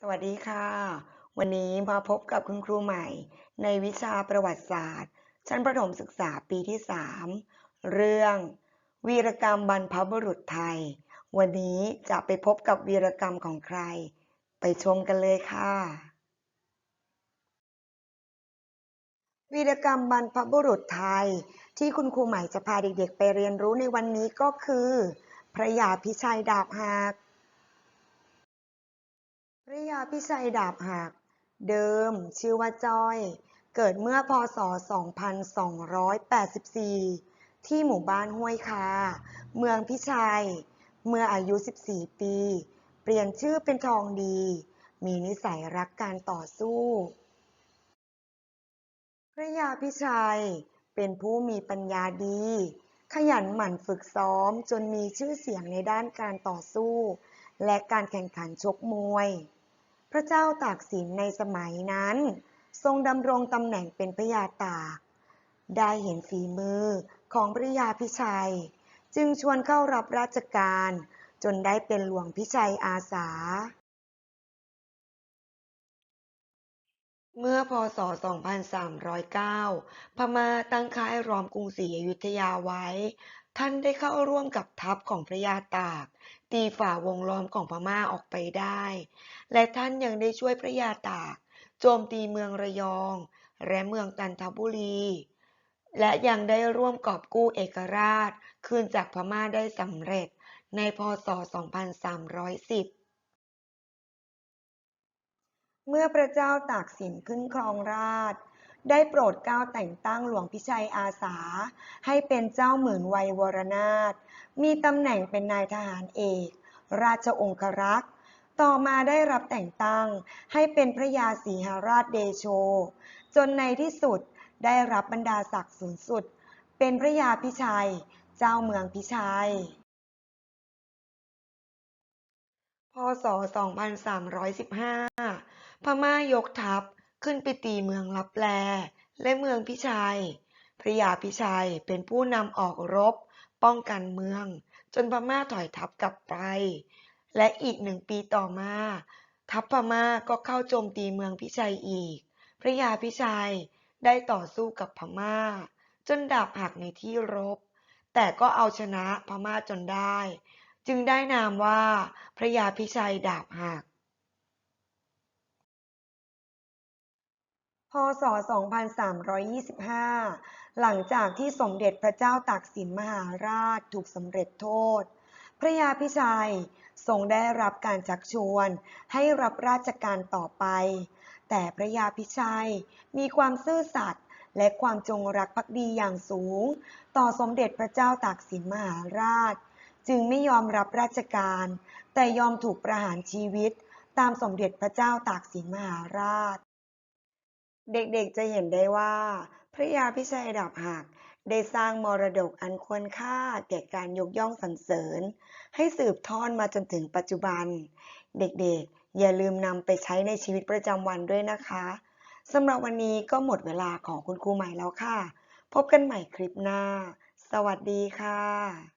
สวัสดีค่ะ วันนี้มาพบกับคุณครูใหม่ ในวิชาประวัติศาสตร์ ชั้นประถมศึกษาปีที่ 3 เรื่อง วีรกรรมบรรพบุรุษไทย วันนี้จะไปพบกับวีรกรรมของใคร ไปชมกันเลยค่ะ วีรกรรมบรรพบุรุษไทย ที่คุณครูใหม่จะพาเด็กๆ ไปเรียนรู้ในวันนี้ก็คือ พระยาพิชัยดาบหัก พระยาพิชัยดาบหัก เดิม ชื่อว่าจ้อย เกิดเมื่อพศ 2284 ที่หมู่บ้านห้วยคา เมืองพิชัย เมื่ออายุ 14 ปี เปลี่ยนชื่อเป็นทองดี มีนิสัยรักการต่อสู้พระยาพิชัยเป็นผู้มีปัญญาดี ขยันหมั่นฝึกซ้อมจนมีชื่อเสียงในด้านการต่อสู้ และการแข่งขันชกมวย พระเจ้าตากสินในสมัยนั้น ทรงดำรงตำแหน่งเป็นพระยาตาก ได้เห็นฝีมือของพระยาพิชัย จึงชวนเข้ารับราชการจนได้เป็นหลวงพิชัยอาสา เมื่อพศ 2309 พม่าตั้งค่ายรอมกรุงศรีอยุธยาไว้ ท่านได้เข้าร่วมกับทัพของพระยาตาก ตีฝ่าวงล้อมของพม่าออกไปได้ และท่านยังได้ช่วยพระยาตาก โจมตีเมืองระยอง และเมืองจันทบุรี และยังได้ร่วมกอบกู้เอกราช คืนจากพม่าได้สำเร็จในพศ 2310เมื่อพระเจ้าตากสินขึ้นครองราช ได้โปรดเกล้าแต่งตั้งหลวงพิชัยอาสา ให้เป็นเจ้าหมื่นวัยวรนาถมีตำแหน่งเป็นนายทหารเอก ราชองครักษ์ต่อมาได้รับแต่งตั้งให้เป็นพระยาศรีหราชเดโช จนในที่สุดได้รับบรรดาศักดิ์สูงสุด เป็นพระยาพิชัย เจ้าเมืองพิชัย พศ 2315 พม่ายกทัพ ขึ้นไปตีเมืองลับแล และเมืองพิชัย พระยาพิชัยเป็นผู้นำออกรบ ป้องกันเมือง จนพม่าถอยทัพกลับไป และอีกหนึ่งปีต่อมา ทัพพม่าก็เข้าโจมตีเมืองพิชัยอีก พระยาพิชัยได้ต่อสู้กับพม่า จนดาบหักในที่รบ แต่ก็เอาชนะพม่าจนได้ จึงได้นามว่าพระยาพิชัยดาบหัก พศ 2325 หลังจากที่สมเด็จพระเจ้าตากสินมหาราชถูกสำเร็จโทษ พระยาพิชัยทรงได้รับการชักชวนให้รับราชการต่อไป แต่พระยาพิชัยมีความซื่อสัตย์และความจงรักภักดีอย่างสูง ต่อสมเด็จพระเจ้าตากสินมหาราช จึงไม่ยอมรับราชการ แต่ยอมถูกประหารชีวิต ตามสมเด็จพระเจ้าตากสินมหาราช เด็กๆจะเห็นได้ว่า พระยาพิชัยดาบหักได้สร้างมรดกอันควรค่าแก่การยกย่องสรรเสริญ ให้สืบทอดมาจนถึงปัจจุบัน เด็กๆ อย่าลืมนำไปใช้ในชีวิตประจำวันด้วยนะคะสำหรับวันนี้ก็หมดเวลาของคุณครูใหม่แล้วค่ะ พบกันใหม่คลิปหน้า สวัสดีค่ะ